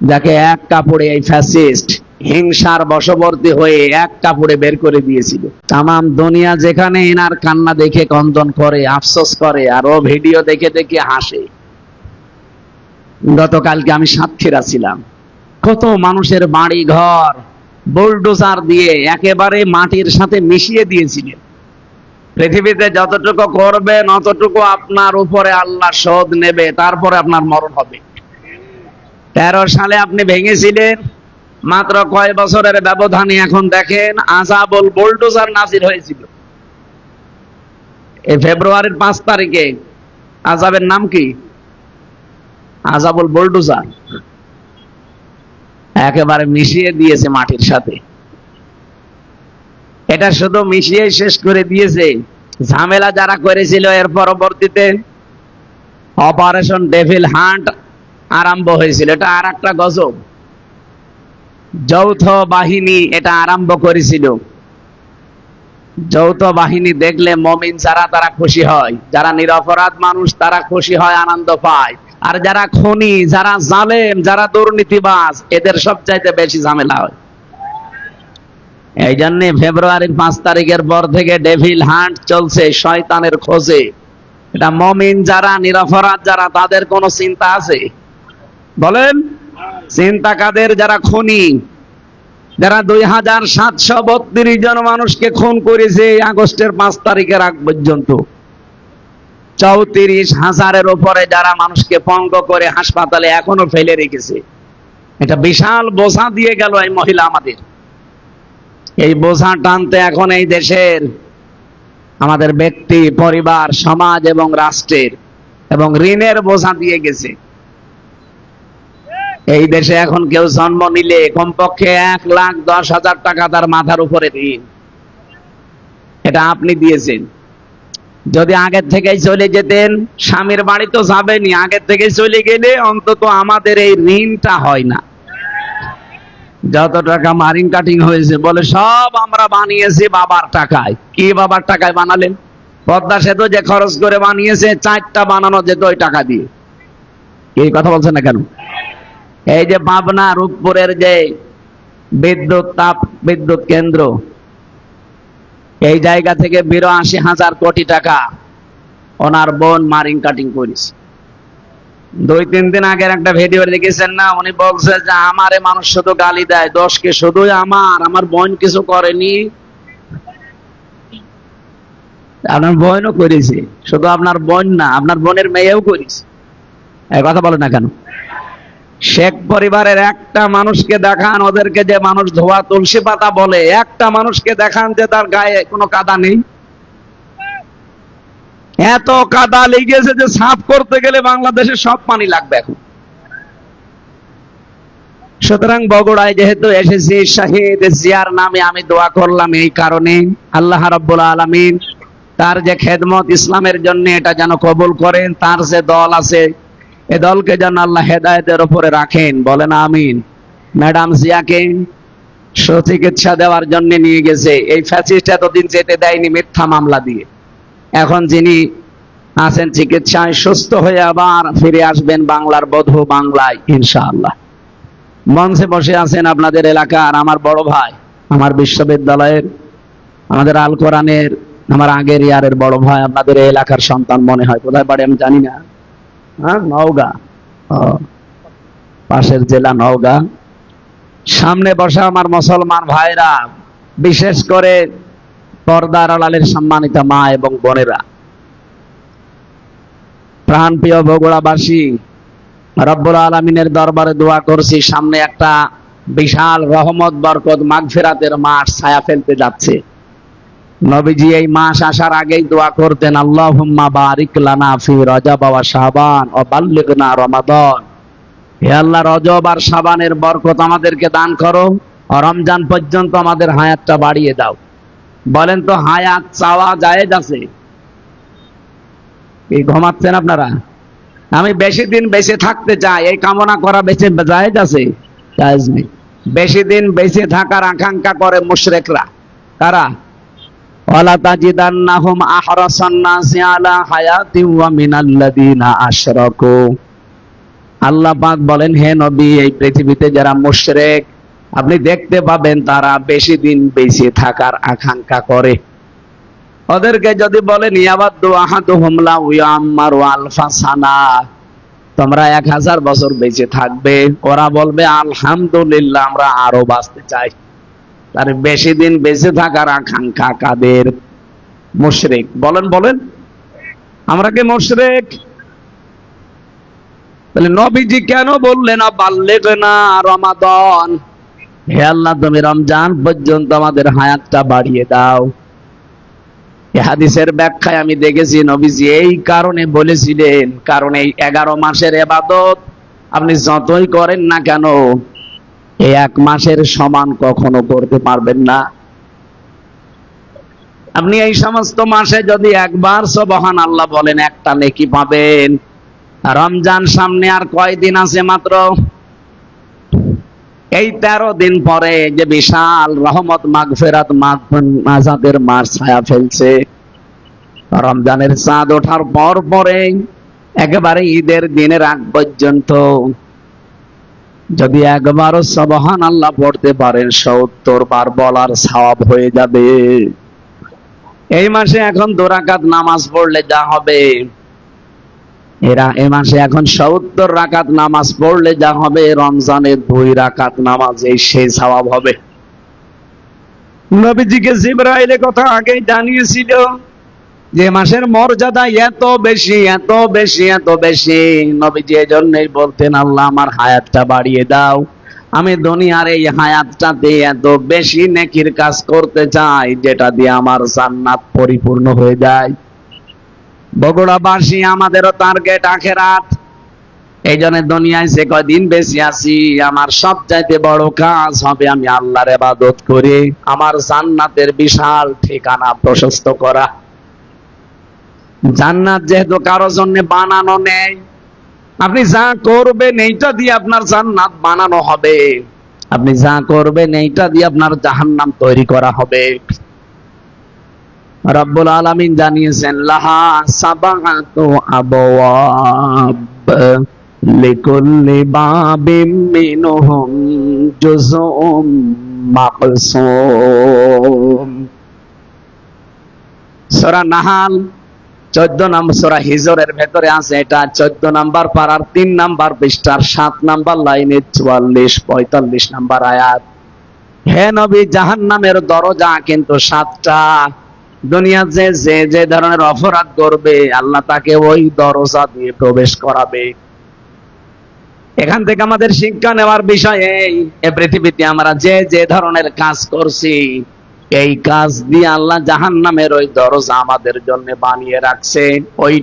যাকে এক কাপড়ে এই ফ্যাসিস্ট হিংসার বশবর্তী হয়ে এক কাপড়ে বের করে দিয়েছিল। তামাম দুনিয়া যেখানে এনার কান্না দেখে কন্দন করে, আফসোস করে, আর ও ভিডিও দেখে দেখে হাসে। গতকালকে আমি সাতক্ষীরা ছিলাম। কত মানুষের বাড়ি ঘর, বুলডোজার দিয়ে একেবারে মাটির সাথে মিশিয়ে দিয়েছিলেন। পৃথিবীতে যতটুকু করবেন, অতটুকু আপনার উপরে আল্লাহ শোধ নেবে, তারপরে আপনার মরণ হবে। তেরো সালে আপনি ভেঙেছিলেন। মাত্র কয় বছরের ব্যবধানে এখন দেখেন আজাবল বোল্ডোজার নাজির হয়েছিল। এই ফেব্রুয়ারির পাঁচ তারিখে আজাবের নাম কি? আজাবল বোল্ডোজার। একেবারে মিশিয়ে দিয়েছে মাটির সাথে। এটা শুধু মিশিয়ে শেষ করে দিয়েছে। ঝামেলা যারা করেছিল এর পরবর্তীতে অপারেশন ডেভিল হান্ট আরম্ভ হয়েছিল। এটা আর একটা গজব। যৌথ বাহিনী এটা আরম্ভ করেছিল। যৌথ বাহিনী দেখলে মমিন যারা, তারা খুশি হয়। যারা নিরপরাধ মানুষ, তারা খুশি হয়, আনন্দ পায়। আর যারা খনি, যারা জালেম, যারা দুর্নীতিবাজ, এদের সবচাইতে বেশি ঝামেলা হয়। এই জন্য ফেব্রুয়ারির পাঁচ তারিখের পর থেকে ডেভিল হান্ট চলছে শয়তানের খোঁজে। এটা মমিন যারা, নিরপরাধ যারা, তাদের কোনো চিন্তা আছে? বলেন। চিন্তা কাদের যারা খনি, যারা দুই হাজার সাতশো বত্রিশ জন মানুষকে খুন করেছে আগস্টের পাঁচ তারিখের আগ পর্যন্ত, চৌত্রিশ হাজারের উপরে যারা মানুষকে পঙ্গ করে হাসপাতালে এখনও ফেলে রেখেছে। এটা বিশাল বোঝা দিয়ে গেল এই মহিলা আমাদের। এই বোঝা টানতে এখন এই দেশের আমাদের ব্যক্তি, পরিবার, সমাজ এবং রাষ্ট্রের এবং ঋণের বোঝা দিয়ে গেছে। এই দেশে এখন কেউ জন্ম নিলে কমপক্ষে এক লাখ দশ হাজার টাকা তার মাথার উপরে ঋণ এটা আপনি দিয়েছেন। যদি আগের থেকেই চলে যেতেন, স্বামীর বাড়ি তো যাবেনি আগের থেকে চলে গেলে অন্তত আমাদের এই ঋণটা হয় না। যত টাকা মারিং কাটিং হয়েছে, বলে সব আমরা বানিয়েছি বাবার টাকায়। কি বাবার টাকায় বানালেন? পদ্মা সেতু যে খরচ করে বানিয়েছে, চারটা বানানো যেত ওই টাকা দিয়ে। এই কথা বলছেন না কেন? এই যে পাবনা রূপপুরের যে বিদ্যুৎ তাপ বিদ্যুৎ কেন্দ্র, এই জায়গা থেকে বিরাশি হাজার কোটি টাকা ওনার বোন মারিং কাটিং করেছে। দুই, তিন দিন আগের একটা ভিডিও দেখেছেন না? উনি বলছে যে, আমারে মানুষ শুধু গালি দেয় দোষকে শুধুই আমার আমার বোন কিছু করেনি। আপনার বোনও করেছে, শুধু আপনার বোন না, আপনার বোনের মেয়েও করেছে। এই কথা বলে না কেন? শেখ পরিবারের একটা মানুষকে দেখান, ওদেরকে যে মানুষ ধোয়া তুলসী পাতা বলে, একটা মানুষকে দেখান যে তার গায়ে কোনো কাদা নেই। এত কাদা লেগেছে যে সাফ করতে গেলে বাংলাদেশে সব পানি লাগবে এখন। সুতরাং বগুড়ায় যেহেতু এসেছি, শাহিদ জিয়ার নামে আমি দোয়া করলাম এই কারণে। আল্লাহ রাব্বুল আলামিন তার যে খেদমত ইসলামের জন্য এটা যেন কবুল করেন, তার যে দল আছে এ দলকে যেন আল্লাহ হেদায়েতের ওপরে রাখেন। বলেন আমিন। ম্যাডাম জিয়াকে সুচিকিৎসা দেওয়ার জন্য নিয়ে গেছে। এই ফ্যাসিস্ট এতদিন যেতে দেয়নি মিথ্যা মামলা দিয়ে। এখন যিনি আছেন চিকিৎসায় সুস্থ হয়ে আবার ফিরে আসবেন বাংলার বধূ বাংলায়, ইনশাআল্লাহ। মঞ্চে বসে আছেন আপনাদের এলাকার আমার বড় ভাই, আমার বিশ্ববিদ্যালয়ের, আমাদের আল কোরআনের, আমার আগের ইয়ারের বড় ভাই, আপনাদের এলাকার সন্তান মনে হয়। কোথায় বাড়ি আমি জানি না। হ্যাঁ নওগাঁ। পাশের জেলা নওগাঁ। সামনে বসা আমার মুসলমান ভাইরা, বিশেষ করে পর্দার আড়ালের সম্মানিত মা এবং বোনেরা। প্রাণপ্রিয় বগুড়াবাসী, রব্বুল আলমিনের দরবারে দোয়া করছি, সামনে একটা বিশাল রহমত, বরকত, মাগফিরাতের মাঠ ছায়া ফেলতে যাচ্ছে। নবীজি এই মাস আসার আগেই দোয়া করতেন, আল্লাহুম্মা বারিক লানা ফি রজব ওয়া শাবান ও বাল্লিগনা রমাদান। হে আল্লাহ, রজব আর শাবানের বরকত আমাদেরকে দান করো রমজান পর্যন্ত আমাদের হায়াতটা বাড়িয়ে দাও। বলেন তো, হায়াত চাওয়া জায়েজ আছে? এই ঘুমাচ্ছেন আপনারা? আমি বেশি দিন বেঁচে থাকতে চাই, এই কামনা করা বেঁচে জায়েজ আছে? জায়েজ নেই। বেশি দিন বেঁচে থাকার আকাঙ্ক্ষা করে মুশরিকরা। কারা? ওয়ালা তাজিদান্নাহুম আহরাসান আলা হায়াতিন ওয়া মিনাল্লাযিনা আশরাকু। আল্লাহ বলেন, হে নবী, এই পৃথিবীতে যারা মুশরিক, আপনি দেখতে পাবেন তারা বেশি দিন বেঁচে থাকার আকাঙ্ক্ষা করে। ওদেরকে যদি বলেন, ইয়াবাদ্দু আহাদুহুম লাউ ইয়াম্মারু আলফা তোমরা এক হাজার বছর বেঁচে থাকবে। ওরা বলবে, আলহামদুলিল্লাহ, আমরা আরও বাঁচতে চাই। তার বেশি দিন বেঁচে থাকার আকাঙ্ক্ষা কাদের? মুশরেক। বলেন বলেন। আমরা কি মুশরেক? তাহলে নবীজি কেন বললেন না রমাদন হে আল্লাহ, তুমি রমজান পর্যন্ত আমাদের হায়াতটা বাড়িয়ে দাও। হাদিসের ব্যাখ্যায় আমি দেখেছি, নবীজি এই কারণে বলেছিলেন, কারণ এই এগারো মাসের এবাদত আপনি যতই করেন না কেন এই এক মাসের সমান কখনো করতে পারবেন না। আপনি এই সমস্ত মাসে যদি একবার সবহান আল্লাহ বলেন, একটা নেকি পাবেন। রমজান সামনে আর কয়দিন আছে মাত্র? এই তেরো দিন পরে যে বিশাল রহমত, মাগফেরাত মাজাদের মাস ছায়া ফেলছে। রমজানের চাঁদ ওঠার পর পরে একেবারে ঈদের দিনের আগ পর্যন্ত যদি একবারও সবহান আল্লাহ পড়তে পারেন, সত্তর বার বলার সওয়াব হয়ে যাবে। এই মাসে এখন দোরাকাত নামাজ পড়লে যা হবে। এরা এ মাসে এখন সত্তর রাকাত নামাজ পড়লে যা হবে, রমজানের দুই রাকাত নামাজ এই সেই সওয়াব হবে। নবীজিকে জিব্রাইল কথা আগেই জানিয়েছিল। যে মাসের মর্যাদা এত বেশি এত বেশি এত বেশি। নবীজি এজন্যই বলতেন, আল্লাহ, আমার হায়াতটা বাড়িয়ে দাও। আমি দুনিয়ার এই হায়াতটাতে এত বেশি নেকির কাজ করতে চাই, যেটা দিয়ে আমার জান্নাত পরিপূর্ণ হয়ে যায়। বগুড়াবাসী আমাদেরও টার্গেট আখেরাত। এই জন্য দুনিয়ায় যে কয়দিন বেশি আছি, আমার সবচাইতে বড় কাজ হবে আমি আল্লাহর ইবাদত করে, আমার জান্নাতের বিশাল ঠিকানা প্রশস্ত করা। জান্নাত যেহেতু কারও জন্য বানানো নেই, আপনি যা করবেন এইটা দিয়ে আপনার জান্নাত বানানো হবে। আপনি যা করবেন এইটা দিয়ে আপনার জাহান্নাম তৈরি করা হবে। রব্বুল আলামিন জানিয়েছেন, লাহা আবওয়াব লিকুল্লি বাবিম মিনহুম জুজুম মাকসুম। সূরা নাহাল চোদ্দ নম্বর সূরা হিজরের ভেতরে আছে এটা চোদ্দ নাম্বার পারার তিন নাম্বার পৃষ্ঠার সাত নাম্বার লাইনে চুয়াল্লিশ, পঁয়তাল্লিশ নাম্বার আয়াত। হে নবী, জাহান্নামের দরজা কিন্তু সাতটা। দুনিয়া যে যে যে ধরনের অপরাধ করবে, আল্লাহ তাকে ওই দরজা দিয়ে প্রবেশ করাবে। এখান থেকে আমাদের শিক্ষা নেওয়ার বিষয় এই পৃথিবীতে আমরা যে যে ধরনের কাজ করছি এই কাজ দিয়ে আল্লাহ জাহান নামের ওই দরজা আমাদের জন্য বানিয়ে রাখছে। ওই